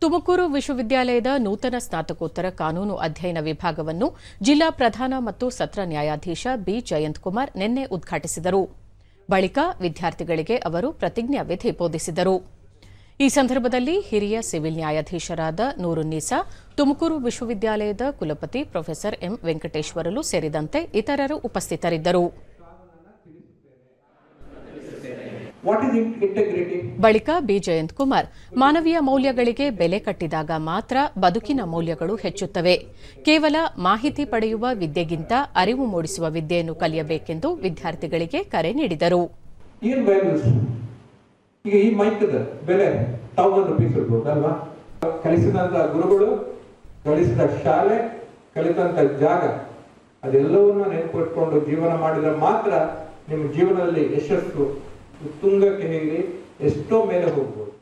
ತುಮಕೂರು ವಿಶ್ವವಿದ್ಯಾಲಯದ ನೂತನ ಸ್ನಾತಕೋತ್ತರ ಕಾನೂನು ಅಧ್ಯಯನ ವಿಭಾಗವನ್ನು ಜಿಲ್ಲಾ ಪ್ರಧಾನ ಮತ್ತು ಸತ್ರ ನ್ಯಾಯಾಧೀಶ ಬಿ. ಜಯಂತ್ ಕುಮಾರ್ ನಿನ್ನೆ ಉದ್ಘಾಟಿಸಿದರು. ಬಳಿಕ ವಿದ್ಯಾರ್ಥಿಗಳಿಗೆ ಅವರು ಪ್ರತಿಜ್ಞಾವಿಧಿ ಬೋಧಿಸಿದರು. ಈ ಸಂದರ್ಭದಲ್ಲಿ ಹಿರಿಯ ಸಿವಿಲ್ ನ್ಯಾಯಾಧೀಶರಾದ ನೂರುನ್ನೀಸಾ ತುಮಕೂರು ವಿಶ್ವವಿದ್ಯಾಲಯದ ಕುಲಪತಿ ಪ್ರೊಫೆಸರ್ ಎಂ. ವೆಂಕಟೇಶ್ವರಲು ಸೇರಿದಂತೆ ಇತರರು ಉಪಸ್ಥಿತರಿದ್ದರು. ಬಳಿಕ ಬಿ. ಜಯಂತ್ ಕುಮಾರ್ ಮಾನವೀಯ ಮೌಲ್ಯಗಳಿಗೆ ಬೆಲೆ ಕಟ್ಟಿದಾಗ ಮಾತ್ರ ಬದುಕಿನ ಮೌಲ್ಯಗಳು ಹೆಚ್ಚುತ್ತವೆ. ಕೇವಲ ಮಾಹಿತಿ ಪಡೆಯುವ ವಿದ್ಯೆಗಿಂತ ಅರಿವು ಮೂಡಿಸುವ ವಿದ್ಯೆಯನ್ನು ಕಲಿಯಬೇಕೆಂದು ವಿದ್ಯಾರ್ಥಿಗಳಿಗೆ ಕರೆ ನೀಡಿದರು. ಕಲಿಸಿದಂತ ಗುರುಗಳು ಕಲಿಸಿದ ಶಾಲೆ ಕಲಿತಂತ ಜಾಗ ಅದೆಲ್ಲವನ್ನ ನೆನಪಿಟ್ಕೊಂಡು ಜೀವನ ಮಾಡಿದ್ರೆ ಮಾತ್ರ ನಿಮ್ಮ ಜೀವನದಲ್ಲಿ ಯಶಸ್ಸು ಉತ್ತುಂಗಕ್ಕೆ ಹೇಗೆ ಎಷ್ಟೋ ಮೇಲೆ ಹೋಗ್ಬೋದು.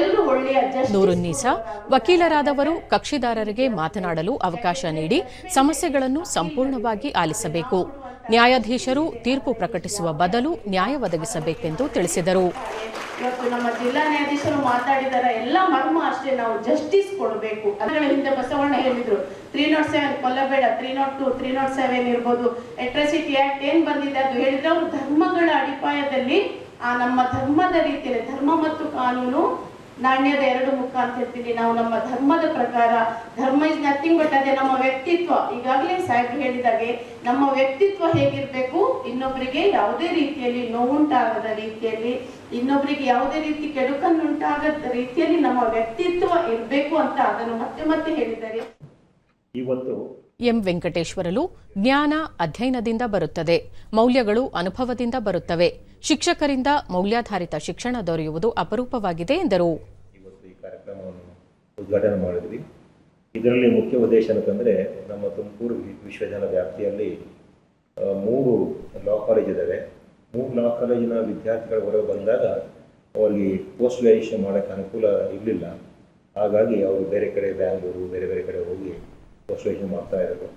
ಎಲ್ಲರೂ ಒಳ್ಳೆಯ ಜಸ್ಟ್ ನೂರುನ್ನೀಸಾ ವಕೀಲರಾದವರು ಕಕ್ಷಿದಾರರಿಗೆ ಮಾತನಾಡಲು ಅವಕಾಶ ನೀಡಿ ಸಮಸ್ಯೆಗಳನ್ನು ಸಂಪೂರ್ಣವಾಗಿ ಆಲಿಸಬೇಕು. ನ್ಯಾಯಾಧೀಶರು ತೀರ್ಪು ಪ್ರಕಟಿಸುವ ಬದಲು ನ್ಯಾಯ ಒದಗಿಸಬೇಕೆಂದು ತಿಳಿಸಿದರು. ಇವತ್ತು ನಮ್ಮ ಜಿಲ್ಲಾ ನ್ಯಾಯಾಧೀಶರು ಮಾತಾಡಿದಾರ ಎಲ್ಲ ಮರ್ಮ ಅಷ್ಟೇ ನಾವು ಜಸ್ಟಿಸ್ ಕೊಡಬೇಕು. ಅದರ ಹಿಂದೆ ಬಸವಣ್ಣ ಹೇಳಿದ್ರು three not seven ಕೊಲ್ಲಬೇಡ three not two three not seven ಇರ್ಬೋದು. ಎಟ್ರಸಿಟಿ ಆಕ್ಟ್ ಏನ್ ಬಂದಿದೆ ಅದು ಹೇಳಿದ್ರೆ ಅವರು ಧರ್ಮಗಳ ಅಡಿಪಾಯದಲ್ಲಿ ಆ ನಮ್ಮ ಧರ್ಮದ ರೀತಿಯಲ್ಲಿ ಧರ್ಮ ಮತ್ತು ಕಾನೂನು ನಾಣ್ಯದ ಎರಡು ಮುಖ ಅಂತ ಹೇಳ್ತೀವಿ ನಾವು ನಮ್ಮ ಧರ್ಮದ ಪ್ರಕಾರ ಧರ್ಮ ಇಸ್ ನಥಿಂಗ್ ಬಟ್ ಅದೇ ನಮ್ಮ ವ್ಯಕ್ತಿತ್ವ. ಈಗಾಗಲೇ ಸಾಹೇಬ್ ಹೇಳಿದಾಗೆ ನಮ್ಮ ವ್ಯಕ್ತಿತ್ವ ಹೇಗಿರ್ಬೇಕು? ಇನ್ನೊಬ್ಬರಿಗೆ ಯಾವುದೇ ರೀತಿಯಲ್ಲಿ ನೋವುಂಟಾಗದ ರೀತಿಯಲ್ಲಿ ಇನ್ನೊಬ್ಬರಿಗೆ ಯಾವುದೇ ರೀತಿ ಕೆಡುಕನ್ನುಂಟಾಗದ ರೀತಿಯಲ್ಲಿ ನಮ್ಮ ವ್ಯಕ್ತಿತ್ವ ಇರಬೇಕು ಅಂತ ಅದನ್ನು ಮತ್ತೆ ಮತ್ತೆ ಹೇಳಿದ್ದಾರೆ. ಇವತ್ತು ಎಂ ವೆಂಕಟೇಶ್ವರಲು ಜ್ಞಾನ ಅಧ್ಯಯನದಿಂದ ಬರುತ್ತದೆ. ಮೌಲ್ಯಗಳು ಅನುಭವದಿಂದ ಬರುತ್ತವೆ. ಶಿಕ್ಷಕರಿಂದ ಮೌಲ್ಯಾಧಾರಿತ ಶಿಕ್ಷಣ ದೊರೆಯುವುದು ಅಪರೂಪವಾಗಿದೆ, ಎಂದರು. ಇವತ್ತು ಈ ಕಾರ್ಯಕ್ರಮವನ್ನು ಉದ್ಘಾಟನೆ ಮಾಡಿದ್ವಿ. ಇದರಲ್ಲಿ ಮುಖ್ಯ ಉದ್ದೇಶ ಏನಂತಂದರೆ, ನಮ್ಮ ತುಮಕೂರು ವಿಶ್ವವಿದ್ಯಾಲಯ ವ್ಯಾಪ್ತಿಯಲ್ಲಿ ಮೂರು ಲಾ ಕಾಲೇಜ್ ಇದ್ದಾವೆ ಮೂರು ಲಾ ಕಾಲೇಜಿನ ವಿದ್ಯಾರ್ಥಿಗಳು ಹೊರಗೆ ಬಂದಾಗ ಅವರಿಗೆ ಪೋಸ್ಟ್ ಗ್ರಾಜುಯೇಷನ್ ಮಾಡೋಕ್ಕೆ ಅನುಕೂಲ ಇರಲಿಲ್ಲ. ಹಾಗಾಗಿ ಅವರು ಬೇರೆ ಕಡೆ ಬ್ಯಾಂಗ್ಳೂರು, ಬೇರೆ ಬೇರೆ ಕಡೆ ಹೋಗಿ ಪೋಸ್ಟ್ ಗ್ರಾಜುಯೇಷನ್ ಮಾಡ್ತಾ ಇರೋದು.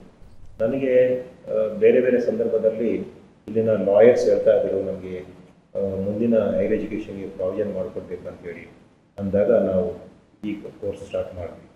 ನನಗೆ ಬೇರೆ ಬೇರೆ ಸಂದರ್ಭದಲ್ಲಿ ಇಲ್ಲಿನ ಲಾಯರ್ಸ್ ಹೇಳ್ತಾ ಇದ್ದರು ನಮಗೆ ಮುಂದಿನ ಹೈಯರ್ ಎಜುಕೇಷನ್ಗೆ ಪ್ರಾವಿಷನ್ ಮಾಡಿಕೊಡ್ಬೇಕಂತೇಳಿ ಅಂದಾಗ ನಾವು ಈ ಕೋರ್ಸ್ ಸ್ಟಾರ್ಟ್ ಮಾಡಿದ್ವಿ